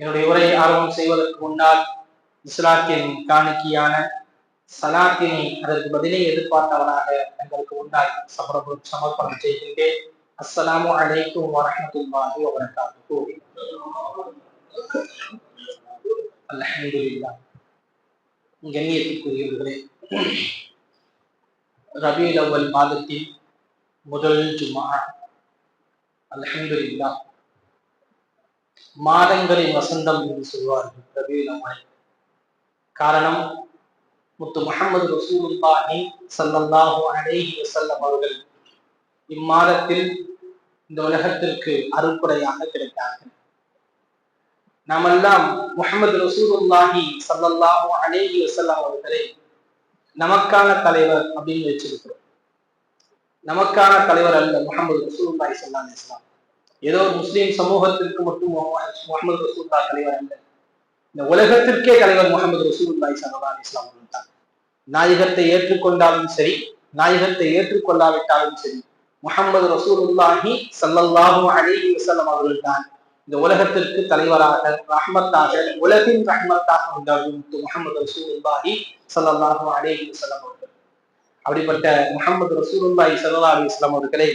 என்னுடைய உரையை ஆரம்பம் செய்வதற்கு முன்னால் இஸ்லாத்தின் காணிக்கையான சலாத்தினை அதற்கு பதிலே எதிர்பார்த்தவனாக எங்களுக்கு முன்னால் சமர்ப்ப சமர்ப்பணம் செய்கின்றேன். அஸ்ஸலாமு அலைக்கும் வரஹ்மத்துல்லாஹி வபரகாத்துஹு. அல்ஹம்துலில்லாஹ். கண்ணியத்துக்குரியவர்களே ரபியுல் அவ்வல் மாதத்தின் முதல் ஜுமா அல்ஹம்துலில்லாஹ். மாதங்களின் வசந்தம் என்று சொல்வார்கள். ரபியுல் அவ்வல் காரணம் முத்து முகமது ரசூலுல்லாஹி சல்லல்லாஹு அலைஹி வஸல்லம் அவர்கள் இம்மாதத்தில் இந்த உலகத்திற்கு அருக்குறையாக கிடைத்தார்கள். நாமெல்லாம் முகமது ரசூலுல்லாஹி சல்லல்லாஹு அலைஹி வஸல்லம் அவர்களை நமக்கான தலைவர் அப்படின்னு வச்சிருக்கிறோம். நமக்கான தலைவர் அல்ல முகமது ரசூலுல்லாஹி சல்லா அலிஸ்லாம் ஏதோ ஒரு முஸ்லீம் சமூகத்திற்கு மட்டும் முகமது ரசூல்லா தலைவர் அல்ல. இந்த உலகத்திற்கே தலைவர் முகமது ரசூல்லாய் சல்லா இஸ்லாம் அவர்கள் தான். நாயகத்தை ஏற்றுக்கொண்டாலும் சரி நாயகத்தை ஏற்றுக்கொள்ளாவிட்டாலும் சரி முகமது ரசூலுல்லாஹி சல்லல்லாஹு அலைஹி வசல்லம் அவர்கள் தான் இந்த உலகத்திற்கு தலைவராக ரஹ்மத்தாக உலகின் ரஹ்மத்தாக உண்டாகும் முகமது ரசூலுல்லாஹி ஸல்லல்லாஹு அலைஹி வசல்லம் அவர்கள். அப்படிப்பட்ட முகமது ரசூலுல்லாஹி சல்லா அலி இஸ்லாம் அவர்களே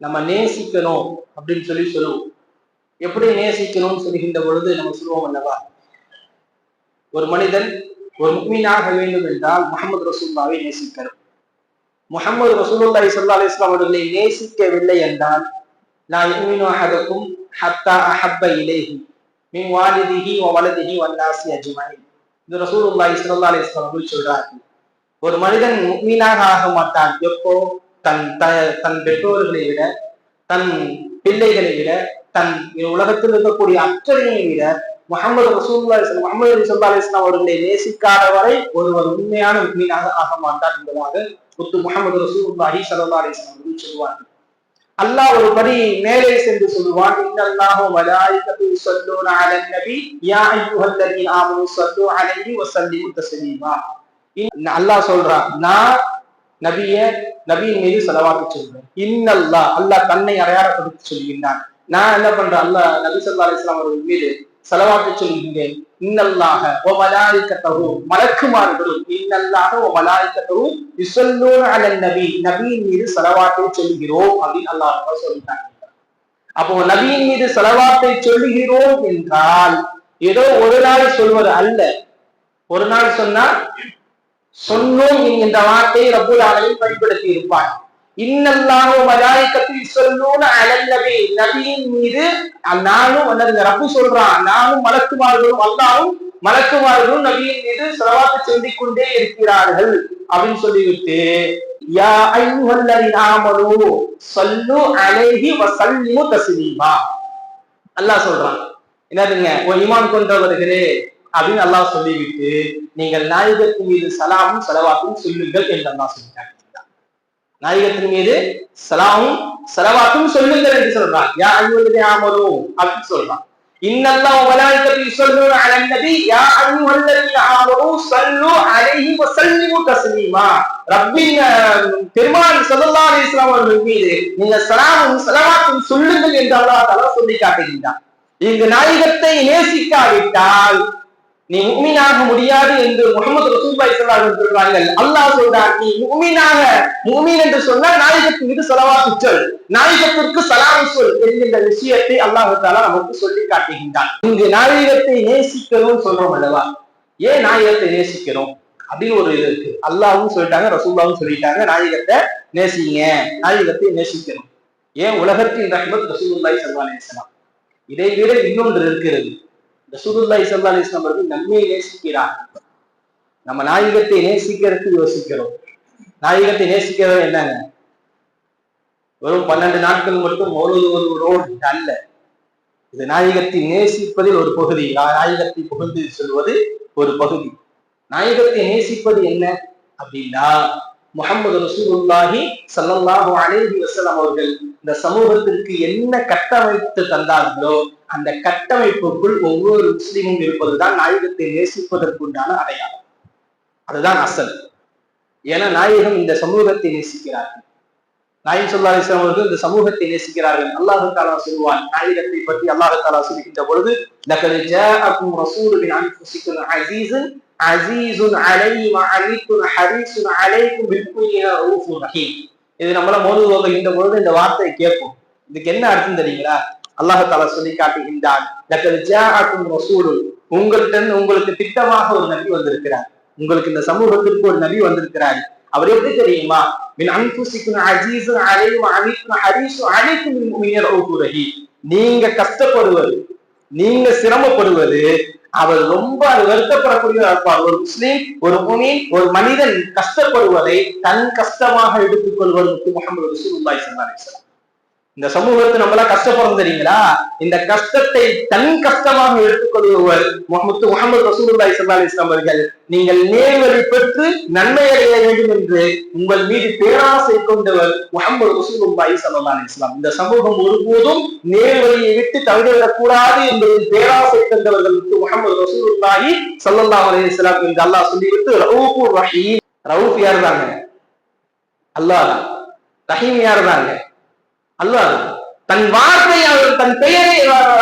நம்ம நேசிக்கணும் அப்படின்னு சொல்லி சொல்லுவோம் எப்படி நேசிக்கணும்னு சொல்கின்ற பொழுது நம்ம சொல்லுவோம் அல்லவா? ஒரு மனிதன் ஒரு முக்மீனாக வேண்டும் என்றால் முகமது ரசூல்லாவை நேசிக்கணும். முகமது ரசூலுல்லாஹி ஸல்லல்லாஹு அலைஹி அவர்களை நேசிக்கவில்லை என்றால் நான் யுமினு ஹத்தா அஹப்ப இலேஹி மின் வாலிதிஹி வ வலதிஹி வல்லாசி அஜ்மாயி இது ரசூலுல்லாஹி ஸல்லல்லாஹு அலைஹி அவர்கள் சொல்றார்கள் ஒரு மனிதன் முக்மீனாக ஆக மாட்டான் எப்போ? தன் த தன் பெற்றோர்களை விட தன் பிள்ளைகளை விட தன் உலகத்தில் இருக்கக்கூடிய அத்தனையை விட முகமது ரசூல்லா முகமது ரசூல்லா அலிஸ்லாம் அவர்களை நேசிக்காத வரை ஒருவர் உண்மையான உண்மையாக ஆக மாட்டார் என்பதாக முத்து முகமது ரசூல்லாஹி சல்லா அலிஸ்லாம் அவர்கள் சொல்லுவார்கள் அல்லாஹ் ஒரு படி மேலே சென்று சொல்லுவான் இன்னல்லாஹு மலாயிகத்து யுஸல்லூன அலன் நபி யா அய்யுஹல்லதீன ஆமனு ஸல்லு அலைஹி வஸல்லிமு தஸ்லீமா. அல்லாஹ் சொல்றான் நான் நபிய நபியின் மீது செலவாக்க சொல்றேன் இன்னல்லா அல்லாஹ் தன்னை அடையாளப்படுத்தி சொல்கின்றான். நான் என்ன பண்றேன்? அல்லாஹ் நபி சொல்லா அலிஸ்லாம் அவர்கள் மீது செலவாக்க சொல்கின்றேன். இன்னல்லாக ஓ மலாய்க்கத்தகு மலக்குமார்களும் இன்னல்லாக ஓ மலாய்க்கத்தகு இசல்லூர் அலன் நபி நபியின் மீது செலவாட்டை சொல்கிறோம் அப்படின்னு அல்லாஹ் சொல்லிட்டாங்க. அப்போ நபியின் மீது செலவாட்டை சொல்லுகிறோம் என்றால் ஏதோ ஒரு நாள் சொல்வது அல்ல. ஒரு நாள் சொன்னா சொன்னோம் என்கின்ற வார்த்தையை ரபுல் ஆலமின் பயன்படுத்தி இருப்பார். இன்னல்லாஹு மலாயிகத்தில் சொல்லூன அலல் நபியின் மீது நானும் அந்த ரப்பு சொல்றான். நானும் மலக்குமார்களும் அல்லாவும் மலக்குமார்களும் நபியின் மீது செலவாக்கு சொல்லிக் கொண்டே இருக்கிறார்கள் அப்படின்னு சொல்லிவிட்டு யா ஐயுஹல்லதீன நாமலு சொல்லு அலைஹி வசல்லிமு தஸ்லீமா. அல்லாஹ் சொல்றான். என்னதுங்க ஓ ஈமான் கொண்டவர்களே அப்படின்னு அல்லாஹ் சொல்லிவிட்டு நீங்கள் நாயகத்தின் மீது சலாமும் செலவாக்கும் சொல்லுங்கள் என்று அல்லாஹ் சொல்லிட்டாங்க நாயகத்தின் மீது சலாமும் செலவாக்கும் சொல்லுங்கள் என்று சொல்றான். யா ஐயுவதே ஆமரும் அப்படின்னு சொல்றான். இன்னல்லாஹ் மலாயிகத்து யுஸல்லூன அலன் யா அய்யுஹல்லதீன ஆமனு ஸல்லு அலைஹி வஸல்லிமு தஸ்லீமா. ரப்பின் பெருமான் ஸல்லல்லாஹு அலைஹி வஸல்லம் அவர்கள் மீது நீங்க சலாமும் செலவாக்கும் சொல்லுங்கள் என்று அல்லாஹ் தஆலா சொல்லி காட்டுகின்றான். இங்கு நாயகத்தை நேசிக்காவிட்டால் நீ முக்மீனாக முடியாது என்று முகமது ரசூபாய் சொல்லார்கள் சொல்றார்கள் அல்லாஹ் சொல்றார் நீ முக்மீனாக முக்மீன் என்று சொன்னால் நாயகத்தின் மீது செலவாக்கு சொல். நாயகத்திற்கு சலாம் சொல் என்கின்ற விஷயத்தை அல்லாஹ் தாலா நமக்கு சொல்லி காட்டுகின்றான். இங்கு நாயகத்தை நேசிக்கணும்னு சொல்றோம் அல்லவா? ஏன் நாயகத்தை நேசிக்கிறோம்? அப்படின்னு ஒரு இது இருக்கு. அல்லாவும் சொல்லிட்டாங்க ரசூல்லாவும் சொல்லிட்டாங்க நாயகத்தை நேசிங்க நாயகத்தை நேசிக்கணும் ஏன் உலகத்தின் ரஹ்மத் ரசூல்லாய் ஸல்லல்லாஹு நேசலாம் இதை விட இன்னொன்று இருக்கிறது. இந்த ஸல்லல்லாஹு அலைஹி அவர்கள் நம்மை நேசிக்கிறார் நம்ம நாயகத்தை நேசிக்கிறதுக்கு யோசிக்கிறோம். நாயகத்தை நேசிக்கிறது என்னங்க? வெறும் பன்னெண்டு நாட்கள் மட்டும் ஓடுவதோடு அல்ல. இது நாயகத்தை நேசிப்பதில் ஒரு பகுதி. நாயகத்தை புகழ்ந்து சொல்வது ஒரு பகுதி. நாயகத்தை நேசிப்பது என்ன அப்படின்னா முகமது ரசூலுல்லாஹி சல்லாஹு அலேஹி வஸல்லம் அவர்கள் இந்த சமூகத்திற்கு என்ன கட்டமைத்து தந்தார்களோ அந்த கட்டமைப்புக்குள் ஒவ்வொரு முஸ்லீமும் இருப்பதுதான் நாயகத்தை நேசிப்பதற்குண்டான அடையாளம். அதுதான் அசல். ஏன்னா நாயகம் இந்த சமூகத்தை நேசிக்கிறார்கள். நாயின் சொல்லா இஸ்லாம் அவர்கள் இந்த சமூகத்தை நேசிக்கிறார்கள். அல்லாஹு தாலா சொல்லுவான் நாயகத்தை பற்றி அல்லாஹு தாலா சொல்லுகின்ற பொழுது லக்கது ஜாஅக்கும் ரசூலு மின் அன்ஃபுசிக்கும் அஸீஸுன் அஸீஸுன் அலைஹி வ அனித்துன் ஹரீஸுன் அலைக்கும் பில் ரஹீம். இது நம்மள மோது ஓதுகின்ற பொழுது இந்த வார்த்தையை கேட்போம் இதுக்கு என்ன அர்த்தம் தெரியுங்களா? அல்லாஹு தாலா சொல்லி காட்டுகின்றான் உங்கள்கிட்ட உங்களுக்கு திட்டமாக ஒரு நபி வந்திருக்கிறார். உங்களுக்கு இந்த சமூகத்திற்கு ஒரு நபி வந்திருக்கிறார். அவர் எப்படி தெரியுமா? மின் அனைத்தும் நீங்க கஷ்டப்படுவது நீங்க சிரமப்படுவது அவர் ரொம்ப அது வருத்தப்படக்கூடிய இருப்பார் ஒரு முஸ்லீம் ஒரு முனி ஒரு மனிதன் கஷ்டப்படுவதை தன் கஷ்டமாக எடுத்துக்கொள்வது முகமது ரசூலுல்லாஹி ஸல்லல்லாஹு அலைஹி வஸல்லம். இந்த சமூகத்தை நம்மளா கஷ்டப்படும் தெரியுங்களா? இந்த கஷ்டத்தை தன் கஷ்டமாக எடுத்துக்கொள்வர் முகமது முகமது ரசூலுல்லாஹி ஸல்லல்லாஹு இஸ்லாம் அவர்கள் நீங்கள் நேர்வழி பெற்று நன்மை அடைய வேண்டும் என்று உங்கள் மீது பேராசை கொண்டவர் முகமது ரசூலுல்லாஹி ஸல்லல்லாஹு இஸ்லாம் இந்த சமூகம் ஒருபோதும் நேர்வழியை விட்டு தவறிவிடக் கூடாது என்பதில் பேராசை கொண்டவர்கள் முகமது ரசூலுல்லாஹி சல்லா அலி இஸ்லாம் என்று அல்லாஹ் சொல்லிவிட்டு ரவுபூர் ரஹீம். ரவுஃப் யார் தாங்க அல்லாஹ் ரஹீம் யார் தாங்க அல்லாஹ் தன் வார்த்தை அவர் தன் பெயரை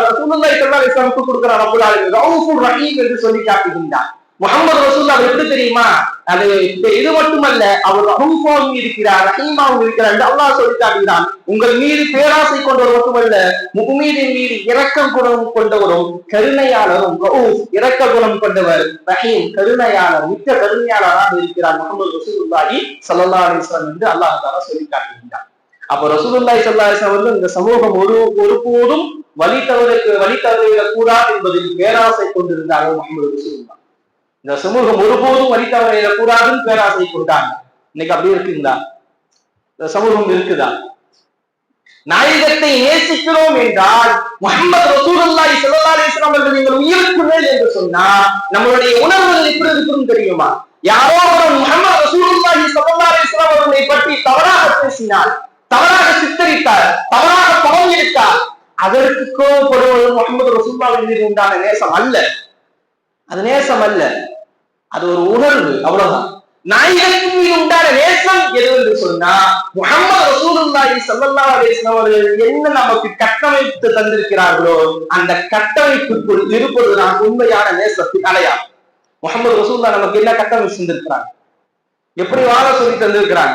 ரசூலுல்லாஹி ஸல்லல்லாஹு அலைஹி கொடுக்கிறார் ரப்பல் ஆலமீன். ரவுஃபுர் ரஹீம் என்று சொல்லி காட்டுகின்றார். முகமது ரசூல்லா எப்படி தெரியுமா? அது இது மட்டுமல்ல அவர் ரஹூஃபாவும் இருக்கிறார் ரஹீமாவும் இருக்கிறார் என்று அல்லாஹ் சொல்லி காட்டுகிறான். உங்கள் மீது பேராசை கொண்டவர் மட்டுமல்ல முகமீதின் மீது இரக்க குணம் கொண்டவரும் கருணையாளரும் ரவுஃப் இரக்க குணம் கொண்டவர் ரஹீம் கருணையாளர் மிக்க கருணையாளராக இருக்கிறார் முகமது ரசூலுல்லாஹி ஸல்லல்லாஹு அலைஹி வஸல்லம் என்று அல்லாஹ் தாலா சொல்லி காட்டுகின்றார் அப்ப ரசூலுல்லாய் ஸல்லல்லாஹு அலைஹி இந்த சமூகம் ஒரு ஒருபோதும் வழி தவறுக்கு வழி தவறிவிடக் கூடாது என்பதில் பேராசை கொண்டிருந்தார்கள் முகமது ரசூலுல்லாஹ். இந்த சமூகம் ஒருபோதும் வழி தவறிவிடக் கூடாதுன்னு பேராசை கொண்டாங்க. இன்னைக்கு அப்படி இருக்குங்களா? இந்த சமூகம் இருக்குதா? நாயகத்தை நேசிக்கிறோம் என்றால் முகமது ரசூலுல்லாய் ஸல்லல்லாஹு அலைஹி அவர்கள் நீங்கள் உயிருக்கு மேல் என்று சொன்னா நம்மளுடைய உணர்வுகள் இப்படி இருக்கும் தெரியுமா? யாரோ ஒரு முகமது ரசூலுல்லாஹி ஸல்லல்லாஹு அலைஹி அவர்களை பற்றி தவறாக பேசினார் தவறாக சித்தரித்தார் தவறாக படம் எடுத்தார் அதற்கு கோபப்படுவது முகமது ரசூல்லாவின் மீது உண்டான நேசம் அல்ல. அது நேசம் அல்ல. அது ஒரு உணர்வு அவ்வளவுதான். நாயகத்தின் மீது உண்டான நேசம் எது என்று சொன்னா முகமது ரசூலுல்லாஹி ஸல்லல்லாஹு அலைஹி அவர்கள் என்ன நமக்கு கட்டமைத்து தந்திருக்கிறார்களோ அந்த கட்டமைப்புக்குள் இருப்பதுதான் உண்மையான நேசத்தின் அடையாளம். முகமது ரசூல்லா நமக்கு என்ன கட்டமைப்பு செஞ்சிருக்கிறாங்க எப்படி வாழ சொல்லி தந்திருக்கிறாங்க?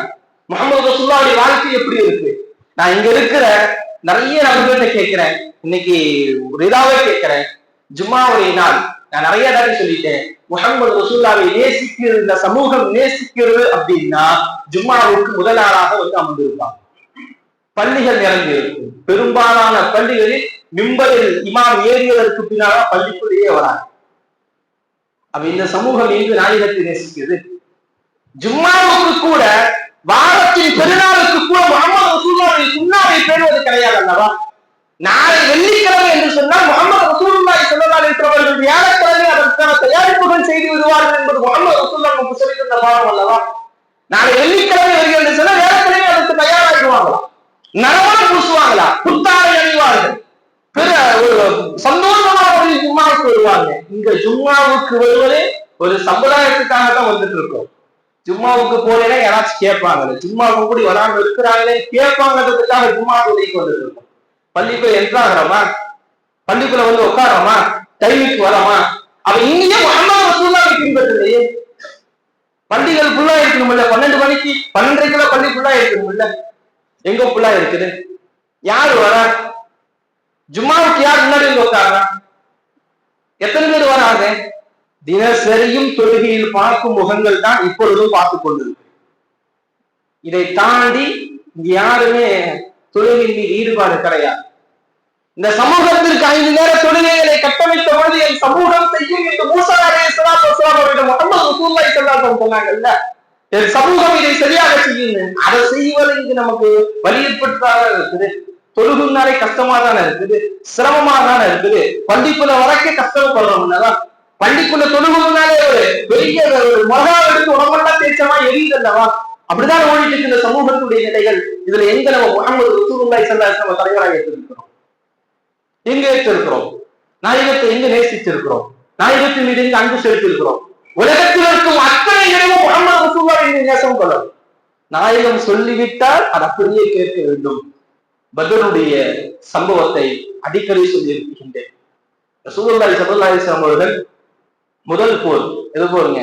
முகமது ரசூல்லாவுடைய வாழ்க்கை எப்படி இருக்கு? நான் இங்க இருக்கிற நிறைய நபர்கள்ட்ட கேட்கிறேன். இன்னைக்கு ஒரு இதாவே கேட்கிறேன். ஜும்மாவுடைய நாள். நான் நிறைய தடவை சொல்லிட்டேன். முகமது ரசூல்லாவை நேசிக்கிறது இந்த சமூகம் நேசிக்கிறது அப்படின்னா ஜும்மாவுக்கு முதல் நாளாக வந்து அமர்ந்திருப்பாங்க பள்ளிகள் நிரம்பி இருக்கும் பெரும்பாலான பள்ளிகளில் மிம்பரில் இமாம் ஏறியதற்கு பின்னால பள்ளிக்குள்ளேயே வராங்க. அப்ப இந்த சமூகம் எங்கு நாயகத்தை நேசிக்கிறது? ஜும்மாவுக்கு கூட வாரத்தின் பெருநாளுக்கு கூட முகமது ரசூல்லாவை சுண்ணாவை பேணுவது கிடையாது அல்லவா நாளை வெள்ளிக்கிழமை என்று சொன்னால் முகமது ரசூலுல்லாஹி சொல்லலாம் இருக்கிறவர்கள் வியாழக்கிழமை அதற்கான தயாரிப்புகள் செய்து விடுவார்கள் என்பது முகமது ரசூல்லா நமக்கு சொல்லியிருந்த பாடம் அல்லவா? நாளை வெள்ளிக்கிழமை வருகிறது என்று சொன்னால் வியாழக்கிழமை அதற்கு தயாராகிடுவாங்களா நரவான் பூசுவாங்களா புத்தாடை அணிவார்கள். பிற ஒரு சந்தோஷமாக ஒரு ஜும்மாவுக்கு வருவாங்க இங்க ஜும்மாவுக்கு வருவதே ஒரு சமுதாயத்துக்காக தான் வந்துட்டு இருக்கோம். ஜும்மாவுக்கு போலேன்னா யாராச்சும் கேட்பாங்க. ஜும்மாவுக்கு கூட வராம இருக்கிறாங்களே கேட்பாங்கிறதுக்காக ஜும்மாவுக்கு கூடி இருக்கோம். பள்ளிக்குள்ள என்ட்ராகிறோமா பள்ளிக்குள்ள வந்து உட்காரோமா? டைமுக்கு வரோமா? அவன் இங்கேயே முகமது ரசூல்லாவை பின்பற்றலையே பள்ளிகள் ஃபுல்லா இருக்கணும்ல பன்னெண்டு மணிக்கு பன்னெண்டரைக்குள்ள பள்ளி ஃபுல்லா இருக்கணும்ல எங்க ஃபுல்லா இருக்குது? யாரு வரா? ஜும்மாவுக்கு யார் முன்னாடி வந்து உட்காரா எத்தனை பேர் வராங்க? தினசரியும் தொழுகையில் பார்க்கும் முகங்கள் தான் இப்பொழுதும் பார்த்து கொண்டிருக்கு இதை தாண்டி இங்க யாருமே தொழுகையின் மீது ஈடுபாடு கிடையாது. இந்த சமூகத்திற்கு ஐந்து நேர தொழுகைகளை கட்டமைத்த பொழுது என் சமூகம் செய்யும் என்று மூசா அவரிடம் முகமது ரசூல்லாய் சொல்லாதவங்க சொன்னாங்கல்ல. என் சமூகம் இதை சரியாக செய்யுங்க அதை செய்வது இங்கு நமக்கு வலியுறுத்தாக இருக்குது. தொழுகுனாலே கஷ்டமா தானே இருக்குது. சிரமமா தானே இருக்குது பண்டிப்புல வரக்க கஷ்டப்படுறோம்னா பண்டிப்புல தொழுகுனாலே ஒரு பெரிய ஒரு மகா எடுத்து உடம்பெல்லாம் தேய்ச்சமா எரியுதல்லவா அப்படிதான் ஓடிட்டு இருக்கு இந்த சமூகத்துடைய நிலைகள். இதுல எங்க நம்ம முகமது ரசூலுல்லாஹி ஸல்லல்லாஹு நம்ம தலைவராக எடுத்திருக்கிறோம் எங்க ஏற்றிருக்கிறோம் நாயகத்தை எங்க நேசித்திருக்கிறோம்? நாயகத்தின் மீது எங்க அன்பு செலுத்திருக்கிறோம் உலகத்தில் இருக்கும் அத்தனை இடமும் முகமது ரசூலுல்லாஹ் என்று நேசம் கொள்ளும். நாயகம் சொல்லிவிட்டால் அது அப்படியே கேட்க வேண்டும். பதருடைய சம்பவத்தை அடிக்கடி சொல்லியிருக்கின்றேன். ரசூலுல்லாஹி ஸல்லல்லாஹு அலைஹி வஸல்லம் அவர்கள் முதல் போர் எது போருங்க?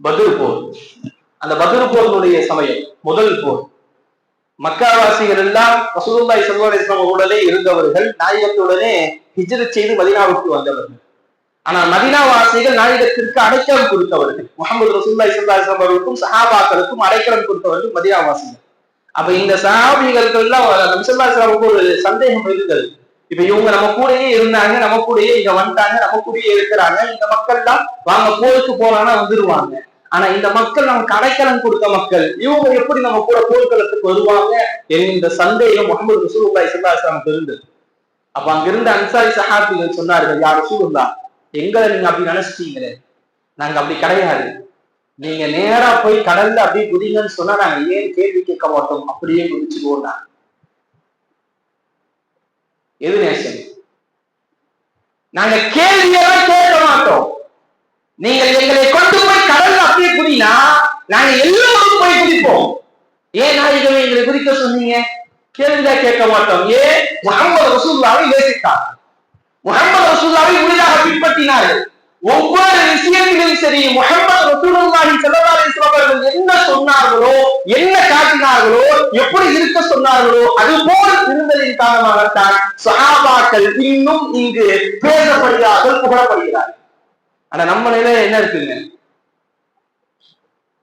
பத்ர் போர். அந்த பத்ர் போரினுடைய சமயம் முதல் போர். மக்காவாசிகள் எல்லாம் ரசூலுல்லாஹி ஸல்லல்லாஹு அலைஹி வஸல்லம் இருந்தவர்கள் நாயகத்துடனே ஹிஜரத் செய்து மதினாவுக்கு வந்தவர்கள். ஆனால் மதீனாவாசிகள் நாயகத்திற்கு அடைக்கலம் கொடுத்தவர்கள். முகமது ரசூலுல்லாஹி ஸல்லல்லாஹு அலைஹி அவர்களுக்கும் சஹாபாக்களுக்கும் அடைக்கலம் கொடுத்தவர்கள் மதினாவாசிகள். அப்ப இந்த சஹாபிகளுக்கு எல்லாம் நபிசல்லாஸ்லாமுக்கு ஒரு சந்தேகம் இருந்தது. இப்ப இவங்க நம்ம கூடயே இருந்தாங்க நம்ம கூடயே இங்க வந்துட்டாங்க நம்ம கூடயே இருக்கிறாங்க. இந்த மக்கள் எல்லாம் வாங்க போருக்கு போறாங்கன்னா வந்துருவாங்க. ஆனா இந்த மக்கள் நமக்கு கடைக்கலன் கொடுத்த மக்கள் இவங்க எப்படி நம்ம கூட போர்க்களத்துக்கு வருவாங்க என்கின்ற சந்தேகம் முகமது ரசூலுல்லாய் ஸல்லல்லாஹு இருந்தது அப்ப அங்கிருந்த அன்சாரி சஹாபிகள் சொன்னார்கள் யார் ரசூலுல்லா எங்களை நீங்க அப்படி நினைச்சிட்டீங்களே. நாங்க அப்படி கிடையாது. நீங்க நேரா போய் கடல்ல அப்படியே குதிங்கன்னு சொன்னா நாங்க ஏன் கேள்வி கேட்க மாட்டோம்? அப்படியே குதிச்சுடுவோம் நாங்க எது நேசம்? நாங்க கேள்வியெல்லாம் கேட்க மாட்டோம். நீங்கள் எங்களை கொண்டு போய் கடல்ல அப்படியே குதினா நாங்க எல்லோரும் போய் குதிப்போம் ஏன் நாயகமே எங்களை குதிக்க சொன்னீங்க? கேள்விதான் கேட்க மாட்டோம். ஏன் முகமது ரசூல்லாவை நேசித்தார். முகமது ரசூல்லாவை முழுதாக பின்பற்றினார்கள். ஒவ்வொரு விஷயத்திலும் சரி முகமது ரசூலுல்லாஹி ஸல்லல்லாஹு அலைஹி வஸல்லம் என்ன சொன்னார்களோ என்ன காட்டினார்களோ எப்படி இருக்க சொன்னார்களோ அது போல இருந்ததின் காரணமாகத்தான் சஹாபாக்கள் இன்னும் இங்கு பேசப்படுகிறார்கள் புகழப்படுகிறார்கள். ஆனா நம்ம நிலையில என்ன இருக்குங்க?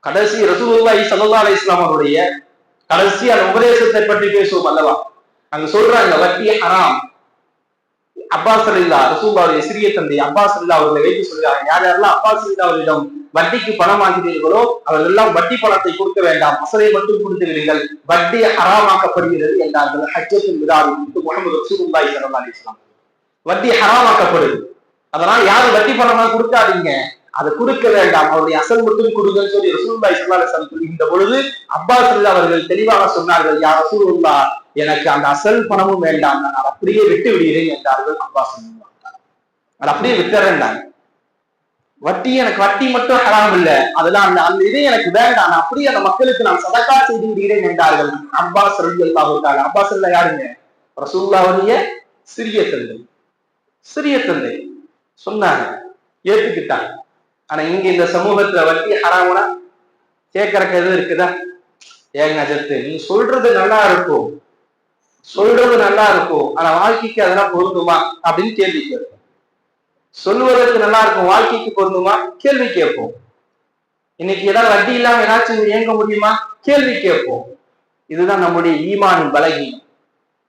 கடைசி ரசூலுல்லாஹி ஸல்லல்லாஹு அலைஹி வஸல்லம் அவருடைய கடைசி அந்த உபதேசத்தை பற்றி பேசுவோம் அல்லவா? அங்க சொல்றாங்க வட்டி ஹராம். அப்பாஸ் அல்லா ரசூல்லாவுடைய சிறிய தந்தை அப்பாஸ் அல்லா அவர்களை வைத்து சொல்கிறாங்க. யார் யாரெல்லாம் அப்பாஸ் அல்லா அவரிடம் வட்டிக்கு பணம் ஆகிறீர்களோ அவர்கள் எல்லாம் வட்டி பணத்தை கொடுக்க வேண்டாம். அசலை மட்டும் கொடுத்து விடுங்கள். வட்டி ஹராமாக்கப்படுகிறது என்றார்கள். ஹஜ்ஜத்தின் விழாவில் முகமது ரசூலுல்லாஹி ஸல்லல்லாஹு அலைஹி வஸல்லம் வட்டி ஹராமாக்கப்படுது. அதெல்லாம் யாரும் வட்டி பணமா கொடுக்காதீங்க. அதை கொடுக்க வேண்டாம் அவருடைய அசல் மட்டும் கொடுங்கன்னு சொல்லி ரசூலுல்லாஹி ஸல்லல்லாஹு அலைஹி பொழுது அப்பாஸ் அல்லா அவர்கள் தெளிவாக சொன்னார்கள் யார் ரசூலுல்லா எனக்கு அந்த அசல் பணமும் வேண்டாம். நான் அப்படியே விட்டு விடுகிறேன் என்றார்கள் அப்பாஸ் அதை அப்படியே விட்டுறேன் வட்டி எனக்கு வட்டி மட்டும் ஹராம் இல்ல. அதெல்லாம் அந்த அந்த இதை எனக்கு வேண்டாம். நான் அப்படியே அந்த மக்களுக்கு நான் சதக்கா செய்து விடுகிறேன் என்றார்கள் அப்பாஸ் ரவி அல்லாஹ் அப்பாஸ் அல்லா யாருங்க? ரசூல்லாவுடைய சிறிய தந்தை. சிறிய தந்தை. சொன்னாங்க. ஏற்றுக்கிட்டாங்க ஆனா இங்க இந்த சமூகத்துல வட்டி ஹராமனா கேட்கறக்கு எதுவும் இருக்குதா? ஏங்க அஜத்து நீ சொல்றது நல்லா இருக்கும். சொல்றது நல்லா இருக்கும். ஆனா வாழ்க்கைக்கு அதெல்லாம் பொருந்துமா? அப்படின்னு கேள்வி கேட்போம். சொல்லுவதற்கு நல்லா இருக்கும் வாழ்க்கைக்கு பொருந்துமா? கேள்வி கேட்போம். இன்னைக்கு ஏதாவது வட்டி இல்லாம ஏதாச்சும் இயங்க முடியுமா? கேள்வி கேட்போம். இதுதான் நம்முடைய ஈமான் பலகீனம்.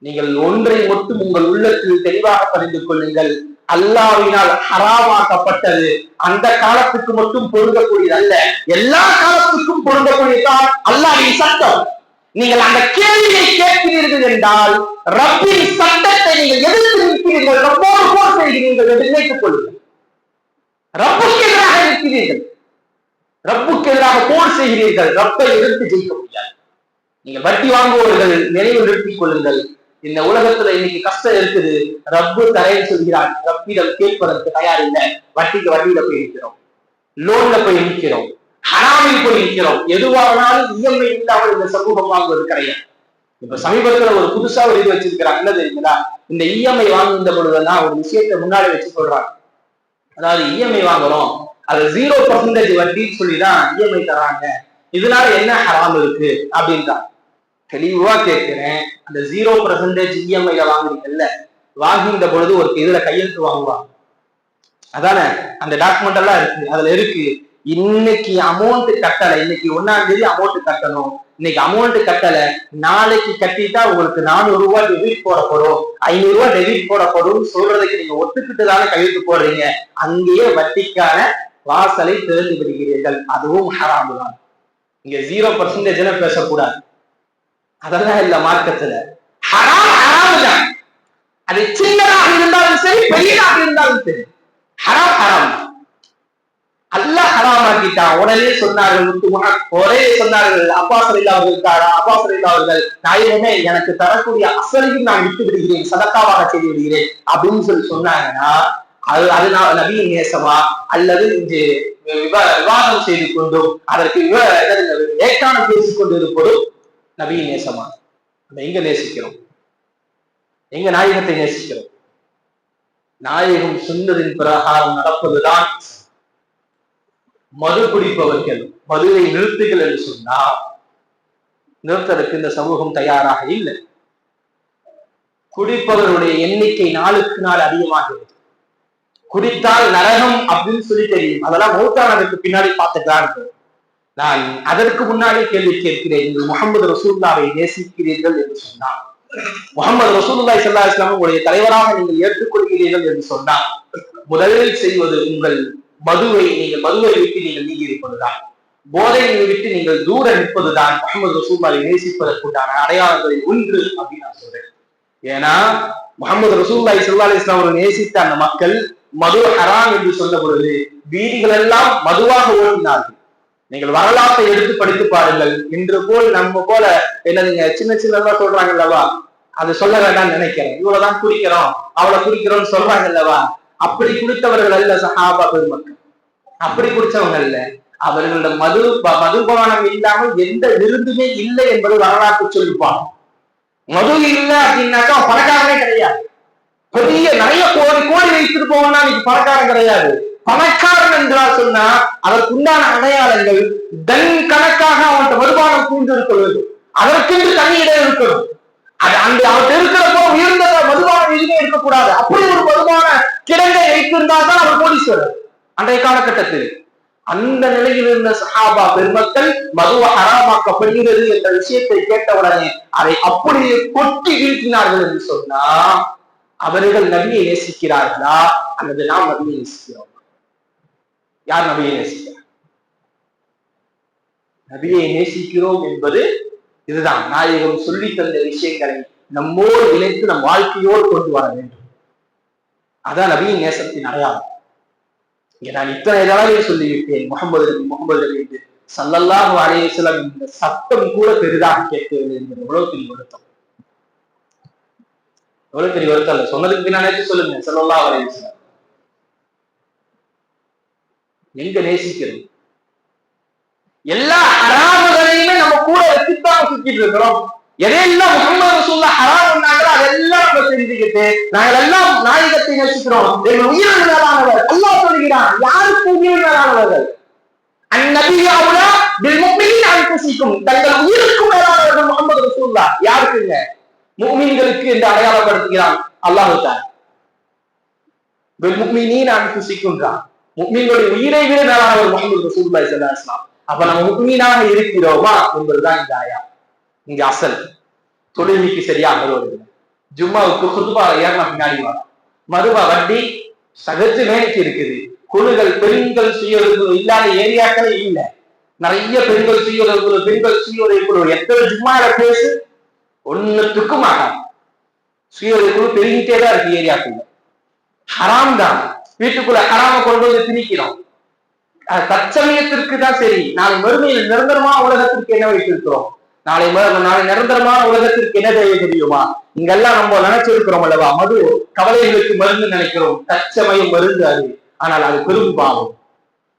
நீங்கள் ஒன்றை மட்டும் உங்கள் உள்ளத்தில் தெளிவாக பதிந்து கொள்ளுங்கள். அல்லாவினால் ஹராமாக்கப்பட்டது. அந்த காலத்துக்கு மட்டும் பொருந்தக்கூடியது அல்ல. எல்லா காலத்துக்கும் பொருந்தக்கூடியதான் அல்லாவின் சட்டம். நீங்கள் அந்த கேள்வியை கேட்கிறீர்கள் என்றால் ரப்பின் சட்டத்தை நீங்கள் எதிர்த்து நிற்கிறீர்கள். ரப்போடு போர் செய்கிறீர்கள் என்று நினைத்துக் கொள்ளுங்கள். ரப்புக்கு எதிராக இருக்கிறீர்கள் ரப்புக்கு எதிராக போர் செய்கிறீர்கள். ரப்பை எதிர்த்து ஜெயிக்க முடியாது. நீங்கள் வட்டி வாங்குவவர்கள் நினைவு நிறுத்திக் கொள்ளுங்கள். இந்த உலகத்துல இன்னைக்கு கஷ்டம் இருக்குது. ரப்பு தரையில் சொல்கிறான். ரப்பிடம் கேட்பதற்கு தயார் இல்லை வட்டிக்கு வட்டியில போய் நிற்கிறோம் லோன்ல போய் நிற்கிறோம் ஹராமில் போய் நிற்கிறோம் எதுவானாலும் இஎம்ஐ இல்லாமல் இந்த சமூகம் வாங்குவது கிடையாது. இப்ப சமீபத்துல ஒரு புதுசா ஒரு இது வச்சிருக்கிறாங்க என்ன தெரியுங்களா? இந்த இஎம்ஐ வாங்குகின்ற பொழுதுதான் ஒரு விஷயத்தை முன்னாடி வச்சு சொல்றாங்க. அதாவது இஎம்ஐ வாங்குறோம். அது ஜீரோ பர்சன்டேஜ் வட்டின்னு சொல்லிதான் இஎம்ஐ தராங்க. இதனால என்ன ஹராம் இருக்கு? அப்படின்றாங்க. தெளிவா கேட்கிறேன் அந்த ஜீரோ பர்சன்டேஜ் இஎம்ஐல வாங்குறீங்கல்ல வாங்குகின்ற பொழுது ஒரு இதுல கையெழுத்து வாங்குவாங்க. அதானே? அந்த டாக்குமெண்ட் எல்லாம் இருக்கு. அதுல இருக்கு இன்னைக்கு அமௌண்ட் கட்டலை. இன்னைக்கு ஒன்னாம் தேதி அமௌண்ட் கட்டணும். இன்னைக்கு அமௌண்ட் கட்டலை. நாளைக்கு கட்டிட்டா உங்களுக்கு நானூறு ரூபாய் டெபிட் போடப்படும் ஐநூறு ரூபாய் டெபிட் போடப்படும் சொல்றதுக்கு நீங்க ஒத்துக்கிட்டு தானே கையெழுத்து போடுறீங்க. அங்கேயே வட்டிக்கான வாசலை திறந்து விடுகிறீர்கள். அதுவும் ஹராமு தான். இங்க ஜீரோ பர்சன்டேஜ் பேசக்கூடாது. அதெல்லாம் இல்ல மார்க்கத்துல. ஹராம் ஹராம் தான் அது சின்னதாக இருந்தாலும் சரி பெரியதாக இருந்தாலும் சரி. ஹராம் ஹராம். அல்லாஹ் ஹராமாக்கிட்டான் உடனே சொன்னார்கள் முத்துமா ஒரே சொன்னார்கள் அப்பா அலில்லா அவர்கள் தாரா அப்பாஸ் அலில்லா அவர்கள் நாயகமே எனக்கு தரக்கூடிய அசலையும் நான் விட்டு விடுகிறேன் சதக்காவாக செய்து விடுகிறேன். அப்படின்னு சொல்லி சொன்னாங்கன்னா அது அதனால நவீன நேசமா அல்லது இன்று விவாதம் செய்து கொண்டும் அதற்கு விவ- என்னது, பேசிக் கொண்டு இருப்பதும் நபியின் நேசமா? நம்ம எங்க நேசிக்கிறோம்? எங்க நாயகத்தை நேசிக்கிறோம்? நாயகம் சொன்னதின் பிரகாரம் நடப்பதுதான் மது குடிப்பவர்கள் மதுவை நிறுத்துகள் என்று சொன்னா நிறுத்தலுக்கு இந்த சமூகம் தயாராக இல்லை. குடிப்பவருடைய எண்ணிக்கை நாளுக்கு நாள் அதிகமாகிறது குடித்தால் நரகம் அப்படின்னு சொல்லி தெரியும். அதெல்லாம் மூத்தானதுக்கு பின்னாடி பார்த்துக்கலாம் நான் அதற்கு முன்னாடி கேள்வி கேட்கிறேன். நீங்கள் முகமது ரசூல்லாவை நேசிக்கிறீர்கள் என்று சொன்னார். முகமது ரசூலுல்லாய் சல்லா இஸ்லாம் உங்களுடைய தலைவராக நீங்கள் ஏற்றுக்கொள்கிறீர்கள் என்று சொன்னார். முதலில் செய்வது உங்கள் மதுவை நீங்கள் மதுவை விட்டு நீங்கள் நீங்கி இருப்பதுதான் போதையை விட்டு நீங்கள் தூர நிற்பதுதான் முகமது ரசூல்லாவை நேசிப்பதற்குண்டான அடையாளங்களில் ஒன்று அப்படின்னு நான் சொல்றேன். ஏன்னா முகமது ரசூல்லாய் சல்லா இஸ்லாம் அவர்கள் நேசித்த அந்த மக்கள் மது ஹராம் என்று சொன்ன பொழுது வீதிகள் எல்லாம் மதுவாக ஓடினார்கள். நீங்கள் வரலாற்றை எடுத்து படித்து பாருங்கள். இன்று போல் நம்ம போல என்னதுங்க சின்ன சின்னதா சொல்றாங்க அல்லவா? அது சொல்ல வேண்டாம்னு நினைக்கிறேன். இவ்வளவுதான் குறிக்கிறோம். அவளை குறிக்கிறோம்னு சொல்றாங்க அல்லவா? அப்படி குடித்தவர்கள் அல்ல சஹாபா பெருமக்கள். அப்படி குடிச்சவங்க அல்ல. அவர்களோட மது ப- மதுபானம் இல்லாமல் எந்த விருந்துமே இல்லை என்பது வரலாற்று சொல்லிப்பாங்க மது இல்லை அப்படின்னாக்கா பணக்காரனே கிடையாது. பெரிய நிறைய கோடி கோடி வைத்துட்டு போவோம்னா இன்னைக்கு பணக்காரன் கிடையாது. பணக்காரன் என்றால் சொன்னா அதற்கு உண்டான அடையாளங்கள் தன் கணக்காக அவன்கிட்ட வருமானம் கூண்டு வேண்டும் அதற்கென்று தனி இடம் இருக்கணும். அது அந்த அவர் இருக்கிறப்போ உயர்ந்த வருமானம் எதுவுமே இருக்கக்கூடாது. அப்படி ஒரு வருமான கிடங்கை வைத்திருந்தால் தான் அவர் கோடீஸ்வரர். அன்றைய காலகட்டத்தில் அந்த நிலையில் இருந்த சஹாபா பெருமக்கள் மதுவ ஹராமாக்கப்படுகிறது என்ற விஷயத்தை கேட்டவுடனே அதை அப்படியே கொட்டி வீழ்த்தினார்கள் என்று சொன்னா அவர்கள் நபியை நேசிக்கிறார்களா அல்லது நாம் நபியை நேசிக்கிறோம்? யார் நபியை நேசிக்கிறார்? நபியை நேசிக்கிறோம் என்பது இதுதான். நாயகம் சொல்லி தந்த விஷயங்களை நம்மோடு இணைத்து நம் வாழ்க்கையோடு கொண்டு வர வேண்டும். அதான் நபியின் நேசத்தின் அடையாளம். இங்க நான் இத்தனை தடவை சொல்லிவிட்டேன் முகமது நபி முகமது நபி என்று. சல்லல்லாஹு அலைஹி இந்த சத்தம் கூட பெரிதாக கேட்கவில்லை என்பது எவ்வளவு பெரிய வருத்தம். எவ்வளவு பெரிய வருத்தம் இல்லை சொன்னதுக்கு பின்னாலே சொல்லுங்க. சல்லல்லாஹு அலைஹி எங்க நேசிக்கிறது? எல்லா ஹராமுகளையுமே நம்ம கூட வச்சுதான் சுத்திட்டு இருக்கிறோம். எதையெல்லாம் முகமது ரசூல்லா ஹராம் அதெல்லாம் நம்ம செஞ்சுக்கிட்டு நாங்கள் எல்லாம் நாயகத்தை நேசிக்கிறோம். எங்க உயிர் மேலானவர். அல்லாஹ் சொல்கிறான் யாருக்கு உயிர் மேலானவர்கள்? அந்நபியாவுல பில்முக்மினின் அன்புசிக்கும் தங்கள் உயிருக்கு மேலானவர்கள் முகமது ரசூல்லா யாருக்குங்க முக்மீன்களுக்கு என்று அடையாளப்படுத்துகிறான். அல்லாஹு தான். பில்முக்மினின் அன்புசிக்கும்ன்றான் முக்மீன்களுடைய உயிரை விட மேலானவர் முகமது ரசூல்லாய் ஸல்லல்லாஹு அலைஹி வஸல்லம் அப்ப நம்ம முக்மீனாக இருக்கிறோமா என்பதுதான் இந்த ஆயா. இங்க அசல். தொழிலுக்கு சரியாக வருவது ஜும்மாவுக்கு குத்துபா ஏறின பின்னாடி வரும் மதுபா வட்டி சகஜ மேய்ச்சி இருக்குது. குழுகள் பெண்கள் சுயொழிவு இல்லாத ஏரியாக்களே இல்லை. நிறைய பெண்கள் சுயொழிவு பெண்கள் சுயொழிவு குழு எத்தனை ஜும்மால பேசு? ஒன்னுத்துக்கும் ஆகாது. சுயொழிவு குழு பெருகிட்டே தான் இருக்கு ஏரியாக்குள்ள. ஹராம் தான். வீட்டுக்குள்ள ஹராம கொண்டு வந்து திணிக்கிறோம். தற்சமயத்திற்கு தான் சரி. நாளை மறுமையில் நிரந்தரமான உலகத்திற்கு என்ன வைத்திருக்கிறோம்? நாளை மறு- நாளை நிரந்தரமான உலகத்திற்கு என்ன தேவை தெரியுமா? இங்கெல்லாம் நம்ம நினைச்சிருக்கிறோம் அல்லவா? மது கவலைகளுக்கு மருந்து நினைக்கிறோம். தற்சமயம் மருந்து அது. ஆனால் அது பெரும் பாவம்.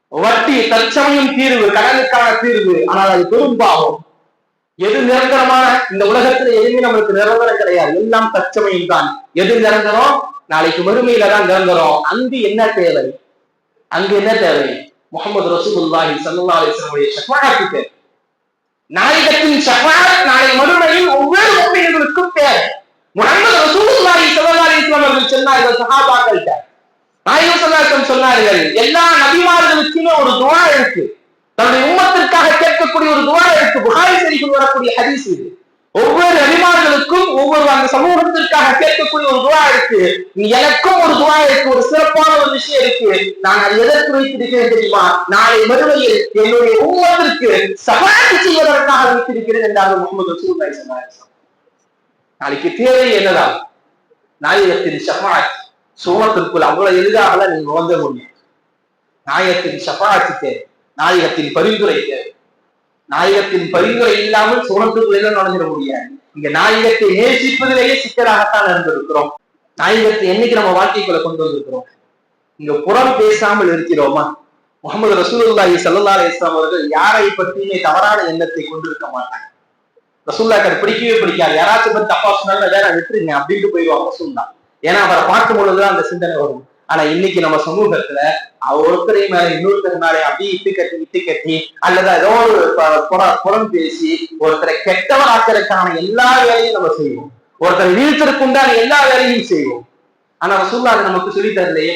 வட்டி தற்சமயம் தீர்வு கடனுக்கான தீர்வு. ஆனால் அது பெரும் பாவம். எது நிரந்தரமான இந்த உலகத்துல எதுவுமே நம்மளுக்கு நிரந்தரம் கிடையாது. எல்லாம் தச்சமையும் தான். எது நிரந்தரம்? நாளைக்கு மறுமையில தான் நிரந்தரம். அங்கு என்ன தேவை? அங்கு என்ன தேவை? முகமது ரசூலுல்லாஹி ஸல்லல்லாஹு அலைஹி வஸல்லம் ஷஃபாஅத்து தேவை. நாயகத்தின் ஷஃபாஅத் நாளை மறுமையில் ஒவ்வொரு முஃமின்களுக்கும் தேவை. முகமது ரசூலுல்லாஹி ஸல்லல்லாஹு அலைஹி வஸல்லம் அவர்கள் சொன்னார்கள் சஹாபாக்கள்கிட்ட. நாயகம் சொன்னார்கள் எல்லா நபிமார்களுக்குமே ஒரு துவா இருக்கு. தன்னுடைய உம்மத்திற்காக கேட்கக்கூடிய ஒரு துஆ இருக்கு புகாரி ஷரீஃபில் வரக்கூடிய ஹதீஸ் இது. ஒவ்வொரு நபிமார்களுக்கும் ஒவ்வொரு அந்த சமூகத்திற்காக கேட்கக்கூடிய ஒரு துவா இருக்கு. எனக்கும் ஒரு துவா இருக்கு ஒரு சிறப்பான ஒரு விஷயம் இருக்கு. நான் அதை எதற்கு வைத்திருக்கிறேன் தெரியுமா? நாளை மறுமையில் என்னுடைய உம்மத்திற்கு சபாத்தி செய்வதற்காக வைத்திருக்கிறேன் என்றார்கள் முகமது அலைஹி வஸல்லம். நாளைக்கு தேவை என்னதான் நாயகத்தின் ஷஃபாத் சோமத்திற்குள் அவ்வளவு எளிதாக நீங்க வந்து முடியும் நாயகத்தின் ஷஃபாத் தேவை. நாயகத்தின் பரிந்துரை தேவை நாயகத்தின் பரிந்துரை இல்லாமல் சோனத்துக்குள்ள நுழைஞ்சிட முடியாது? இங்க நாயகத்தை நேசிப்பதிலேயே சிக்கலாகத்தான் இருந்திருக்கிறோம் நாயகத்தை என்னைக்கு நம்ம வாழ்க்கைக்குள்ள கொண்டு வந்திருக்கிறோம்? இங்க புறம் பேசாமல் இருக்கிறோமா? முகமது ரசூலுல்லாஹி சல்லா அலைஹி அவர்கள் யாரை பற்றியுமே தவறான எண்ணத்தை கொண்டிருக்க மாட்டாங்க. ரசூல்லாக்கு அது பிடிக்கவே பிடிக்காது. யாராச்சும் பத்தி தப்பா சொன்னாலும் வேற விட்டுருங்க அப்படின்ட்டு போயிடுவாங்க ரசூல்லா ஏன்னா அவரை பார்க்கும் பொழுதுதான் அந்த சிந்தனை வரும். ஆனா இன்னைக்கு நம்ம சமூகத்துல ஒருத்தரை மேல இன்னொருத்தர் மேல அப்படியே இட்டு கட்டி இட்டு கட்டி அல்லது ஏதோ ஒரு புறம் பேசி ஒருத்தரை கெட்டவர் ஆக்கிறதுக்கான எல்லா வேலையும் நம்ம செய்வோம். ஒருத்தர் வீழ்த்திற்கு உண்டான எல்லா வேலையும் செய்வோம். ஆனா ரசூல்லா நமக்கு சொல்லி தரலையே.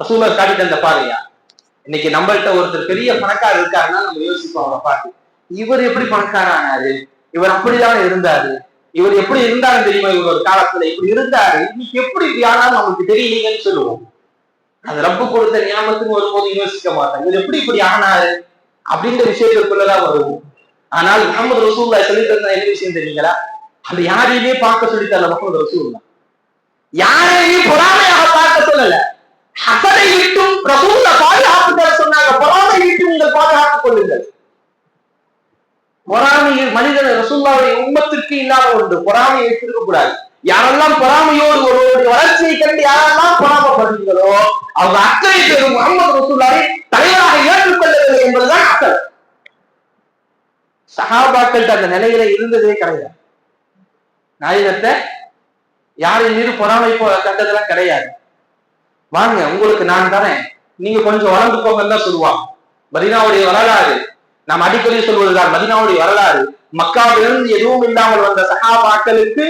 ரசூல்லா காட்டி தந்த பாருயா இன்னைக்கு நம்மள்கிட்ட ஒருத்தர் பெரிய பணக்காரர் இருக்காருன்னா நம்ம யோசிப்போம் அவரை பார்த்து இவர் எப்படி பணக்காரானாரு இவர் அப்படிதான் இருந்தாரு? இவர் எப்படி இருந்தாரு தெரியுமா? இவர் ஒரு காலத்துல இப்படி இருந்தாரு. இன்னைக்கு எப்படி இப்படி ஆனாலும் அவங்களுக்கு தெரியலீங்கன்னு சொல்லுவோம். அது ரப்பு கொடுத்த ஞாபகத்துக்கு வரும்போது யோசிக்க மாட்டாங்க இவர் எப்படி இப்படி ஆனாரு? அப்படின்ற விஷயத்துக்குள்ளதான் வருவோம். ஆனால் முகமது ரசூல்லா சொல்லிட்டு இருந்தா என்ன விஷயம் தெரியுங்களா? அது யாரையுமே பார்க்க சொல்லி முகமது ரசூல்லா யாரையுமே பொறாமையா பொறாமை மனிதன் ரசூல்லாவுடைய உம்மத்திற்கு இல்லாத ஒன்று. பொறாமை வைத்திருக்க கூடாது. யாரெல்லாம் பொறாமையோடு ஒருவருடைய வளர்ச்சியை கண்டு யாரெல்லாம் பொறாமப்படுறீங்களோ அவங்க அத்தனை பெறும் முகமது ரசூல்லாவை தலைவராக ஏற்றுக்கொள்ளவில்லை என்பதுதான் அக்கல் சஹாபாக்கள்கிட்ட அந்த நிலையில இருந்ததே கிடையாது. நாயகத்தை யாரின் மீது பொறாமை போ- கண்டதெல்லாம் கிடையாது. வாங்க உங்களுக்கு நான் தரேன். நீங்க கொஞ்சம் வளர்ந்து போங்கன்னு தான் சொல்லுவாங்க. மதினாவுடைய வரலாறு. நாம் அடிக்கடி சொல்வதுதான் மதினாவுடைய வரலாறு. மக்காவிலிருந்து எதுவும் இல்லாமல் வந்த சகாபாக்களுக்கு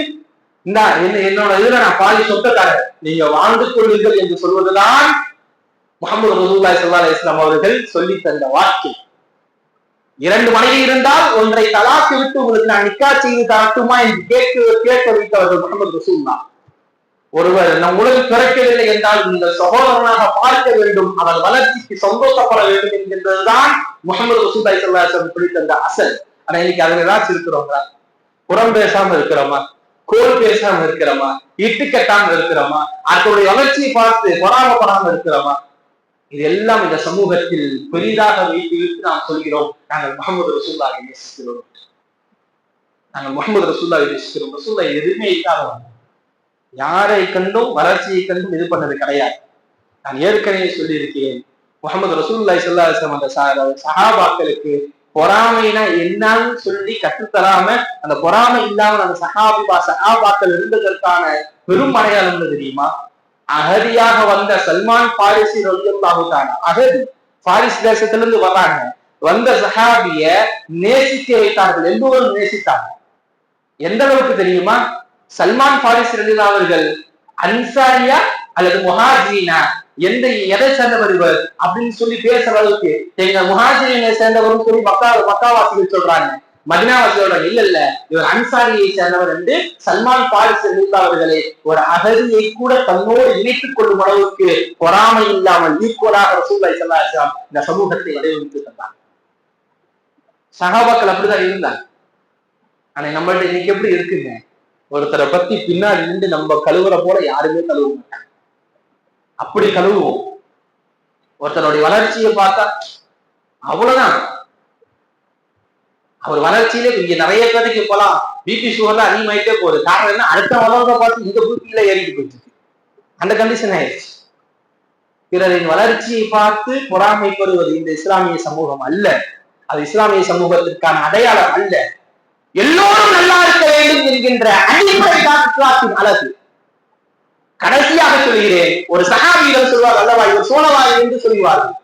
இந்த என்ன என்னோட இதுல நான் பாதி சொந்தக்காரர் நீங்க வாழ்ந்து கொள்ளுங்கள் என்று சொல்வதுதான் முகமது ரசூல்லாய் சல்லா அலி இஸ்லாம் அவர்கள் சொல்லி தந்த வார்த்தை இரண்டு மனைவி இருந்தால் ஒன்றை தலாக்கு விட்டு உங்களுக்கு நான் நிக்கா செய்து தரட்டுமா என்று கேட்க கேட்க வைத்தவர்கள் முகமது ரசூல்லா ஒருவர் நம் உலகில் பிறக்கவில்லை என்றால் இந்த சகோதரனாக பார்க்க வேண்டும். அவன் வளர்ச்சிக்கு சந்தோஷப்பட வேண்டும் என்கின்றதுதான் முகமது வசூதாய் ஸல்லல்லாஹு குறித்த அந்த தந்த அசல். ஆனா இன்னைக்கு அதுல ஏதாச்சும் இருக்கிறோங்களா புறம் பேசாம இருக்கிறோமா? கோல் பேசாம இருக்கிறோமா? இட்டு கட்டாம இருக்கிறோமா? அதனுடைய வளர்ச்சியை பார்த்து பொறாமப்படாம இருக்கிறோமா? இது எல்லாம் இந்த சமூகத்தில் பெரிதாக வைத்து இழுத்து நாம் சொல்கிறோம். நாங்கள் முகமது ரசூல்லாவை நேசிக்கிறோம். நாங்கள் முகமது ரசூல்லாவை நேசிக்கிறோம். ரசூல்லா எதுவுமே இல்லாதவங்க. யாரை கண்டும் வளர்ச்சியை கண்டும் இது பண்ணது கிடையாது. நான் ஏற்கனவே சொல்லியிருக்கிறேன். முகமது ரசூல்லாய் சொல்லாசம் அந்த சஹா- சஹாபாக்களுக்கு பொறாமைனா என்னன்னு சொல்லி கற்றுத்தராம அந்த பொறாமை இல்லாமல் அந்த சஹாபிபா சஹாபாக்கள் இருந்ததற்கான பெரும் அடையாளம் தெரியுமா? அகதியாக வந்த சல்மான் பாரிசி ரவியல்லாஹுதான் அகதி பாரிஸ் தேசத்திலிருந்து வர்றாங்க. வந்த சஹாபிய நேசிக்க வைத்தார்கள். எல்லோரும் நேசித்தாங்க. எந்த அளவுக்கு தெரியுமா? சல்மான் பாரிஸ் ரலில்லா அவர்கள் அன்சாரியா அல்லது முஹாஜினா எந்த எதை சேர்ந்தவர் இவர்? அப்படின்னு சொல்லி பேசுற அளவுக்கு எங்க முஹாஜினை சேர்ந்தவரும் சொல்லி மக்கா மக்காவாசிகள் சொல்றாங்க. மதினாவாசியோட இல்ல இல்ல இவர் அன்சாரியை சேர்ந்தவர் என்று சல்மான் பாரிஸ் ரலில்லா அவர்களை ஒரு அகதியை கூட தன்னோடு இணைத்துக் கொள்ளும் அளவுக்கு பொறாமை இல்லாமல் ஈக்குவலாக ரசூல்லாய் ஸல்லல்லாஹு இந்த சமூகத்தை வடிவமைத்து தந்தார் சகாபாக்கள் அப்படிதான் இருந்தாங்க. ஆனா நம்மள்ட்ட இன்னைக்கு எப்படி இருக்குங்க? ஒருத்தரை பத்தி பின்னாடி நின்று நம்ம கழுவுற போல யாருமே கழுவ மாட்டாங்க. அப்படி கழுவுவோம். ஒருத்தனுடைய வளர்ச்சியை பார்த்தா அவ்வளவுதான். அவர் வளர்ச்சியிலே இங்க நிறைய பேருக்கு போலாம் பிபி சுகர்லாம் அதிகமாயிட்டே போகுது. காரணம் என்ன? அடுத்த வளர்ந்த பார்த்து இந்த பிபியில ஏறிட்டு போயிட்டு அந்த கண்டிஷன் ஆயிடுச்சு. பிறரின் வளர்ச்சியை பார்த்து பொறாமைப்படுவது இந்த இஸ்லாமிய சமூகம் அல்ல. அது இஸ்லாமிய சமூகத்திற்கான அடையாளம் அல்ல. எல்லோரும் நல்லா இருக்க வேண்டும் என்கின்ற அடிப்படை காட்டுக்காட்டின் அழகு கடைசியாக சொல்கிறேன் ஒரு சகாபியிடம் சொல்வார் அல்லவா இவர் சோழவாதி என்று சொல்லுவார்கள்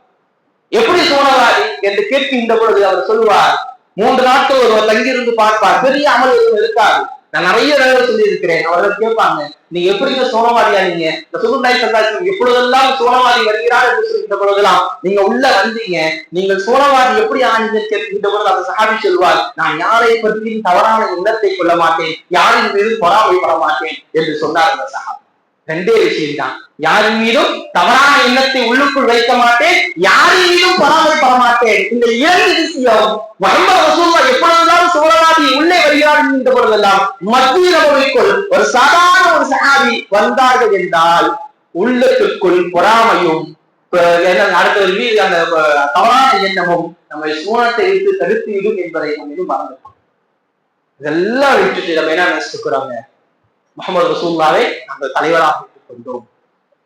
எப்படி சோழவாதி என்று கேட்கின்ற பொழுது அவர் சொல்லுவார் மூன்று நாட்கள் ஒருவர் தங்கியிருந்து பார்ப்பார் பெரிய அமல் எதுவும் இருக்காது. நான் நிறைய தடவை சொல்லி இருக்கிறேன் அவர்கள் கேட்பாங்க நீங்க எப்படிங்க சோழவாதியா நீங்க? இந்த சுகுண்டாய் சந்தாசி எப்பொழுதெல்லாம் சோழவாதி வருகிறார் என்று சொல்கின்ற பொழுதெல்லாம் நீங்க உள்ள வந்தீங்க. நீங்கள் சோழவாதி எப்படி ஆனீங்க கேட்கின்ற பொழுது அந்த சகாபி சொல்வார் நான் யாரை பற்றியும் தவறான எண்ணத்தை கொள்ள மாட்டேன். யாரின் மீது பொறாமைப்பட மாட்டேன் என்று சொன்னார் அந்த சகாபி. ரெண்டே விஷயம் தான் யாரின் மீதும் தவறான எண்ணத்தை உள்ளுக்குள் வைக்க மாட்டேன் யாரின் மீதும் பராமரிப்பட மாட்டேன். இந்த இரண்டு விஷயம் வரம்ப வசூலா எப்பொழுதெல்லாம் சோழவாதி உள்ளே வருகிறார் என்ற பொழுதெல்லாம் மத்திய நபருக்குள் ஒரு சாதாரண ஒரு சகாதி வந்தார்கள் என்றால் உள்ளத்துக்குள் பொறாமையும் அடுத்த மீது அந்த தவறான எண்ணமும் நம்மை சூனத்தை விட்டு தடுத்து விடும் என்பதை நம்ம இன்னும் மறந்துட்டோம் இதெல்லாம் விட்டுட்டு நம்ம என்ன நினைச்சுக்கிறாங்க முகமது ரசூல்லாவை நம்ம தலைவராக கொண்டோம்.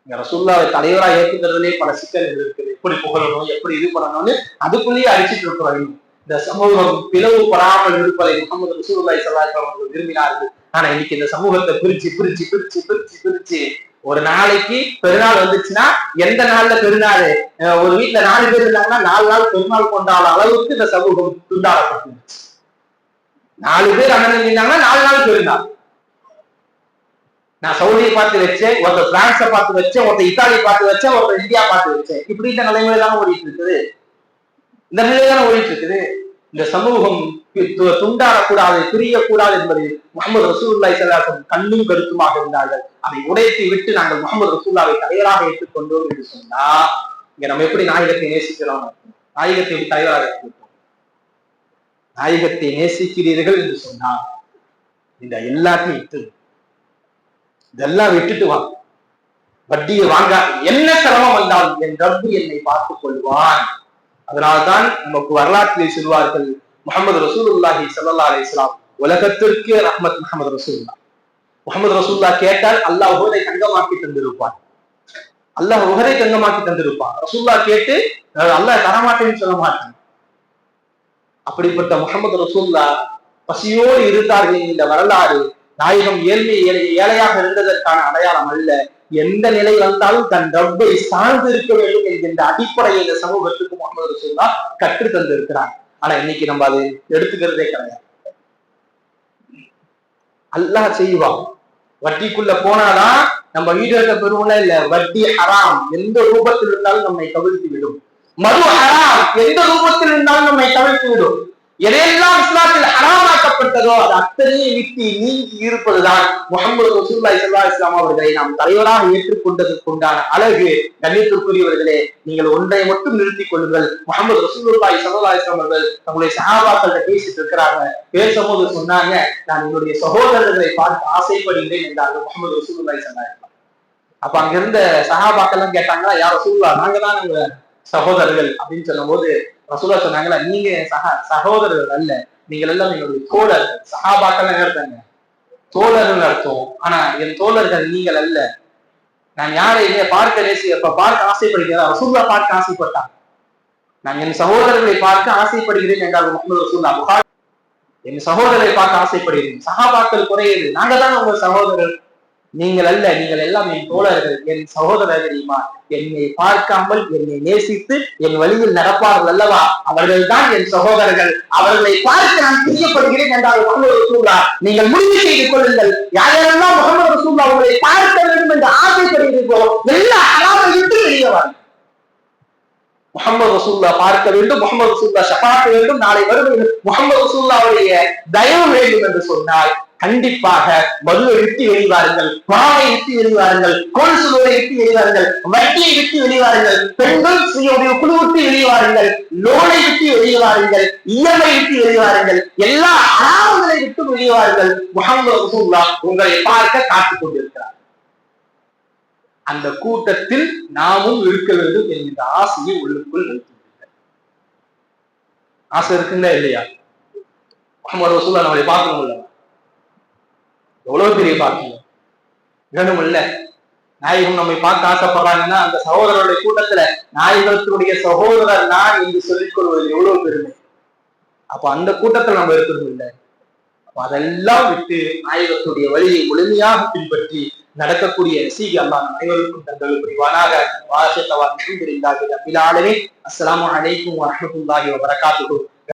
இந்த ரசூல்லாவை தலைவராக ஏற்றுக்கிறதுலே பல சிக்கல்கள் இருக்குது. எப்படி புகழணும் எப்படி இது பண்ணணும்னு அதுக்குள்ளேயே அடிச்சுட்டு இருக்கிறோம். இந்த சமூகம் பிளவுபடாமல் இருப்பதை முகமது ரசூல்லாய் சல்லாஹ் அவர்கள் விரும்பினார்கள். ஆனா இன்னைக்கு இந்த சமூகத்தை பிரிச்சு பிரிச்சு பிரிச்சு பிரிச்சு பிரிச்சு ஒரு நாளைக்கு பெருநாள் வந்துச்சுன்னா எந்த நாள்ல பெருநாள்? ஒரு வீட்டுல நாலு பேர் இருந்தாங்கன்னா நாலு நாள் பெருநாள் கொண்டாட அளவுக்கு இந்த சமூகம் துண்டாடப்பட்டுருச்சு நாலு பேர் அண்ணன் இருந்தாங்கன்னா நாலு நாள் பெருநாள். நான் சவுதியை பார்த்து வச்சேன் ஒருத்தர் பிரான்ஸை பார்த்து வச்சேன் ஒருத்தர் இத்தாலி பார்த்து வச்சேன் ஒருத்தர் இந்தியா பார்த்து வச்சேன். இப்படி இந்த நிலைமையில தான் ஓடிட்டு இருக்குது. இந்த நிலை தானே ஓடிட்டு இருக்குது இந்த சமூகம் துண்டாடக்கூடாது பிரியக்கூடாது என்பது முகமது ரசூல்லாய் சலாசம் கண்ணும் கருத்துமாக இருந்தார்கள். அதை உடைத்து விட்டு நாங்கள் முகமது ரசூல்லாவை தலைவராக ஏற்றுக்கொண்டோம் என்று சொன்னா இங்க நம்ம எப்படி நாயகத்தை நேசிக்கிறோம்? நாயகத்தை எப்படி தலைவராக ஏற்றுக்கொண்டோம்? நாயகத்தை நேசிக்கிறீர்கள் என்று சொன்னா இந்த எல்லாத்தையும் விட்டு இதெல்லாம் விட்டுட்டு வா. வட்டியை வாங்க. என்ன சிரமம் வந்தாலும் என் ரப்பு என்னை பார்த்துக் கொள்வான் அதனால்தான் நமக்கு வரலாற்றில் சொல்வார்கள் முகமது ரசூலுல்லாஹி சல்லா அலி இஸ்லாம் உலகத்திற்கு ரஹ்மத் முகமது ரசூல்லா முகமது ரசூல்லா கேட்டால் அல்லாஹ் உகதை தங்கமாக்கி தந்திருப்பான் அல்லாஹ் உகதை தங்கமாக்கி தந்திருப்பான் ரசூல்லா கேட்டு அஹ் அல்லாஹ் தரமாட்டேன்னு சொல்ல மாட்டேன். அப்படிப்பட்ட முகமது ரசூல்லா பசியோடு இருந்தார்கள் இந்த வரலாறு. நாயகம் ஏழ்மை ஏழையாக இருந்ததற்கான அடையாளம் அல்ல. எந்த நிலை வந்தாலும் தன் ரப்பை சார்ந்து இருக்க வேண்டும் என்கின்ற அடிப்படையை இந்த சமூகத்துக்கு முகமது ரசூல்லா கற்று தந்திருக்கிறார். ஆனா இன்னைக்கு நம்ம அதை எடுத்துக்கிறதே கிடையாது. அல்லாஹ் செய்வான் வட்டிக்குள்ள போனாதான் நம்ம வீடு பெறுவோம்ல இல்ல வட்டி ஹராம். எந்த ரூபத்தில் இருந்தாலும் நம்மை கவிழ்த்து விடும். மது ஹராம். எந்த ரூபத்தில் இருந்தாலும் நம்மை கவிழ்த்து விடும். எதையெல்லாம் இஸ்லாத்தில் ஹராமாக்கப்பட்டதோ அது அத்தனையும் விட்டு நீங்கி இருப்பதுதான் முகமது ரசூல்லா இஸ்லா இஸ்லாம் அவர்களை நாம் தலைவராக ஏற்றுக்கொண்டதற்கு உண்டான அழகு. கண்ணியத்திற்குரியவர்களே நீங்கள் ஒன்றை மட்டும் நிறுத்திக் கொள்ளுங்கள். முகமது ரசூலுல்லாய் சல்லா இஸ்லாம் அவர்கள் தங்களுடைய சகாபாக்கள்கிட்ட பேசிட்டு இருக்கிறாங்க. பேசும்போது சொன்னாங்க நான் என்னுடைய சகோதரர்களை பார்த்து ஆசைப்படுகிறேன் என்றார்கள் முகமது ரசூலுல்லாய் சல்லா இஸ்லாம் அப்ப அங்க இருந்த சகாபாக்கெல்லாம் கேட்டாங்களா யார் ரசூல்லா நாங்க தான் உங்க சகோதரர்கள் அப்படின்னு சொல்லும்போது ரசூலா சொன்னாங்களா நீங்க என் சக சகோதரர்கள் அல்ல. நீங்கள் எல்லாம் எங்களுடைய தோழர் சகாபாக்கள் இருக்காங்க தோழர்கள் அர்த்தம் ஆனா என் தோழர்கள் நீங்கள் அல்ல. நான் யாரையுமே பார்க்க நேசி இப்ப பார்க்க ஆசைப்படுகிறதா ரசூல்லா பார்க்க ஆசைப்பட்டான். நான் என் சகோதரர்களை பார்க்க ஆசைப்படுகிறேன் என்றால் முகமது ரசூல்லா புகார் என் சகோதரரை பார்க்க ஆசைப்படுகிறேன். சகாபாக்கள் குறையுது நாங்க தான் உங்க சகோதரர் நீங்கள் அல்ல நீங்கள் எல்லாம் என் தோழர்கள் என் சகோதரர் தெரியுமா என்னை பார்க்காமல் என்னை நேசித்து என் வழியில் நடப்பார்கள் அல்லவா? அவர்கள் தான் என் சகோதரர்கள். அவர்களை பார்த்து நான் பிரியப்படுகிறேன் என்றால் முகமது ரசூல்லா நீங்கள் முடிவு செய்து கொள்ளுங்கள். யாரெல்லாம் முகமது ரசூல்லா உங்களை பார்க்க வேண்டும் என்று ஆசைப்படுகிறீர்களோ எல்லா அலாமை விட்டு வெளியே வாருங்கள். முகமது ரசூல்லா பார்க்க வேண்டும் முகமது ரசூல்லா ஷபாக்க வேண்டும் நாளை வரும் முகமது ரசூல்லாவுடைய தயவு வேண்டும் என்று சொன்னால் கண்டிப்பாக மதுவை விட்டு வெளிவாருங்கள் பாவை விட்டு வெளிவாருங்கள் கோல்சுவை விட்டு வெளிவாருங்கள் வட்டியை விட்டு வெளிவாருங்கள் பெண்கள் சுய உதவி குழு விட்டு வெளிவாருங்கள் லோனை விட்டு வெளிவாருங்கள் இயமை விட்டு வெளிவாருங்கள் எல்லா அறாவுகளை விட்டு வெளிவாருங்கள் முகமது ரசூல்லா உங்களை பார்க்க காத்துக் கொண்டிருக்கிறார். அந்த கூட்டத்தில் நாமும் இருக்க வேண்டும் என்கின்ற ஆசையை உள்ளுக்குள் வைத்துள்ளீர்கள் ஆசை இருக்குங்களா இல்லையா? முகமது ரசூல்லா நம்மளை பார்க்கணும்ல. எவ்வளவு பெரிய பாக்கியம்? இடனும் இல்ல. நாயகம் நம்மை பார்க்க ஆசைப்படுறாங்கன்னா அந்த சகோதரருடைய கூட்டத்துல நாயகத்தினுடைய சகோதரர் நான் என்று சொல்லிக் கொள்வது எவ்வளவு பெருமை. அப்ப அந்த கூட்டத்துல நம்ம இருக்கிறது இல்லை. அப்ப அதெல்லாம் விட்டு நாயகத்துடைய வழியை முழுமையாக பின்பற்றி நடக்கக்கூடிய ரசீகி அல்லாஹ் அனைவருக்கும் தங்கள் புரிவானாக. வாசத்தவா நன்றி தெரிந்தார்கள் ஆலமீன். அஸ்லாம் அலைக்கும் வரஹ்மத்துல்லாஹி வபரகாத்துஹு.